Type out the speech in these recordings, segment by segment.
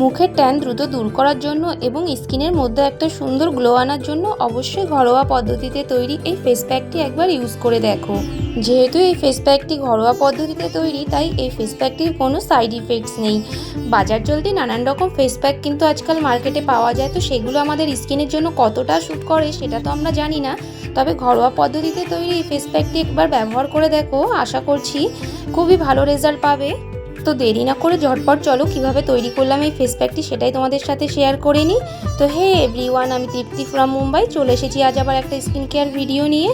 মুখের ট্যান দ্রুত দূর করার জন্য এবং স্কিনের মধ্যে একটা সুন্দর গ্লো আনার জন্য অবশ্যই ঘরোয়া পদ্ধতিতে তৈরি এই ফেস প্যাকটি একবার ইউজ করে দেখো। যেহেতু এই ফেস প্যাকটি ঘরোয়া পদ্ধতিতে তৈরি, তাই এই ফেস প্যাকটির কোনো সাইড ইফেক্টস নেই। বাজার চলতে নানান রকম ফেস প্যাক কিন্তু আজকাল মার্কেটে পাওয়া যায়, তো সেগুলো আমাদের স্কিনের জন্য কতটা শ্যুট করে সেটা তো আমরা জানি না। তবে ঘরোয়া পদ্ধতিতে তৈরি এই ফেস প্যাকটি একবার ব্যবহার করে দেখো, আশা করছি খুবই ভালো রেজাল্ট পাবে। তো দেরি না করে ঝটপট চলো, কীভাবে তৈরি করলাম এই ফেস প্যাকটি সেটাই তোমাদের সাথে শেয়ার করে নিই। তো হে এভরিওয়ান আমি তৃপ্তি ফ্রম মুম্বাই, চলে এসেছি আজ আবার একটা স্কিন কেয়ার ভিডিও নিয়ে।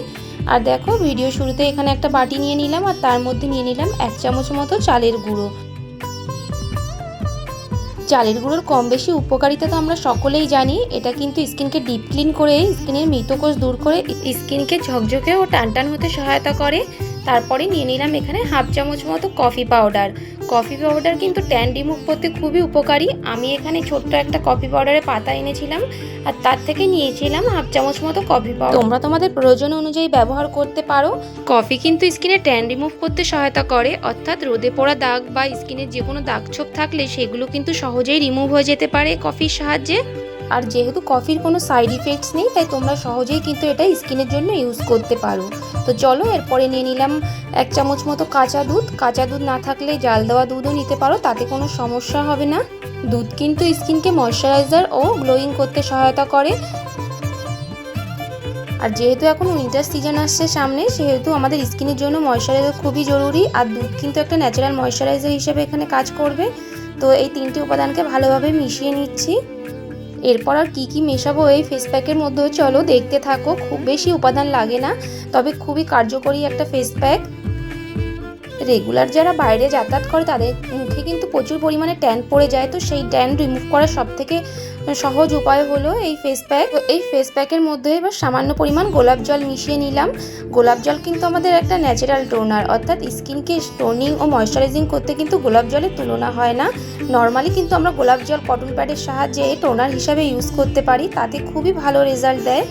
আর দেখো ভিডিও শুরুতে এখানে একটা বাটি নিয়ে নিলাম, আর তার মধ্যে নিয়ে নিলাম এক চামচ মতো চালের গুঁড়ো। চালের গুঁড়োর কম বেশি উপকারিতা তো আমরা সকলেই জানি, এটা কিন্তু স্কিনকে ডিপ ক্লিন করে, স্কিনের মৃতকোষ দূর করে, স্কিনকে ঝকঝকে ও টানটান হতে সহায়তা করে। তারপরে নিয়ে নিলাম এখানে হাফ চামচ মতো কফি পাউডার। কফি পাউডার কিন্তু ট্যান রিমুভ করতে খুবই উপকারী। আমি এখানে ছোট্ট একটা কফি পাউডারের পাতা এনেছিলাম আর তার থেকে নিয়েছিলাম হাফ চামচ মতো কফি পাউডার। তোমরা তোমাদের প্রয়োজন অনুযায়ী ব্যবহার করতে পারো। কফি কিন্তু স্কিনে ট্যান রিমুভ করতে সহায়তা করে অর্থাৎ রোদে পড়া দাগ বা স্কিনের যে কোনো দাগ ছোপ থাকলে সেগুলো কিন্তু সহজেই রিমুভ হয়ে যেতে পারে কফির সাহায্যে। আর যেহেতু কফির কোনো সাইড ইফেক্টস নেই, তাই তোমরা সহজেই কিন্তু এটা স্কিনের জন্য ইউজ করতে পারো। তো চলো, এরপরে নিয়ে নিলাম এক চামচ মতো কাঁচা দুধ। কাঁচা দুধ না থাকলে জাল দেওয়া দুধও নিতে পারো, তাতে কোনো সমস্যা হবে না। দুধ কিন্তু স্কিনকে ময়শ্চারাইজার ও গ্লোয়িং করতে সহায়তা করে। আর যেহেতু এখন উইন্টার সিজন আসছে সামনে, সেহেতু আমাদের স্কিনের জন্য ময়শ্চারাইজার খুবই জরুরি। আর দুধ কিন্তু একটা ন্যাচারাল ময়শ্চারাইজার হিসেবে এখানে কাজ করবে। তো এই তিনটি উপাদানকে ভালোভাবে মিশিয়ে নিচ্ছি। এরপর আর কী কী মেশাবো এই ফেস প্যাকের মধ্যে চলো, দেখতে থাকো, খুব বেশি উপাদান লাগে না, তবে খুবই কার্যকরী একটা ফেস প্যাক রেগুলার যারা বাইরে যাতায়াত করে, তাদের মুখে কিন্তু প্রচুর পরিমাণে ট্যান পড়ে যায়। তো সেই ট্যান রিমুভ করার সব থেকে সহজ উপায় হলো এই ফেস প্যাক এই ফেস প্যাকের মধ্যে এবার সামান্য পরিমাণ গোলাপ জল মিশিয়ে নিলাম। গোলাপ জল কিন্তু আমাদের একটা ন্যাচারাল টোনার অর্থাৎ স্কিনকে টোনিং ও ময়শ্চারাইজিং করতে কিন্তু গোলাপ জলের তুলনা হয় না। নর্মালি কিন্তু আমরা গোলাপ জল কটন প্যাডের সাহায্যে টোনার হিসাবে ইউজ করতে পারি, তাতে খুবই ভালো রেজাল্ট দেয়।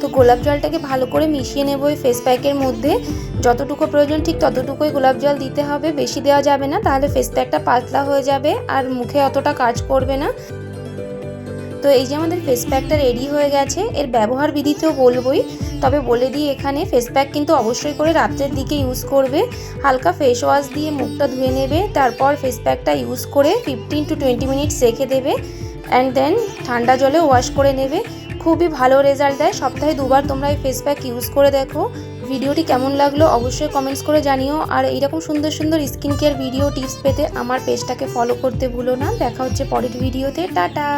তো গোলাপ জলটাকে ভালো করে মিশিয়ে নেব ওই ফেস প্যাকের মধ্যে। যতটুকু প্রয়োজন ঠিক ততটুকুই গোলাপ জল দিতে হবে, বেশি দেওয়া যাবে না, তাহলে ফেস প্যাকটা পাতলা হয়ে যাবে আর মুখে অতটা কাজ করবে না। তো এই যে আমাদের ফেস প্যাকটা রেডি হয়ে গেছে, এর ব্যবহার বিধি তো বলবোই, তবে বলে দিই এখানে ফেস প্যাক কিন্তু অবশ্যই করে রাত্রের দিকে ইউজ করবে। হালকা ফেস ওয়াশ দিয়ে মুখটা ধুয়ে নেবে, তারপর ফেস প্যাকটা ইউজ করে ফিফটিন টু টোয়েন্টি মিনিটস রেখে দেবে অ্যান্ড দেন ঠান্ডা জলে ওয়াশ করে নেবে। খুবই ভালো রেজাল্ট দেয়। সপ্তাহে দুবার তোমরা এই ফেস প্যাক ইউজ করে দেখো। ভিডিওটি কেমন লাগল অবশ্যই কমেন্টস করে জানিও। আর এইরকম সুন্দর সুন্দর স্কিন কেয়ার ভিডিও টিপস পেতে আমার পেজটাকে ফলো করতে ভুলো না। দেখা হচ্ছে পরের ভিডিওতে টাটা!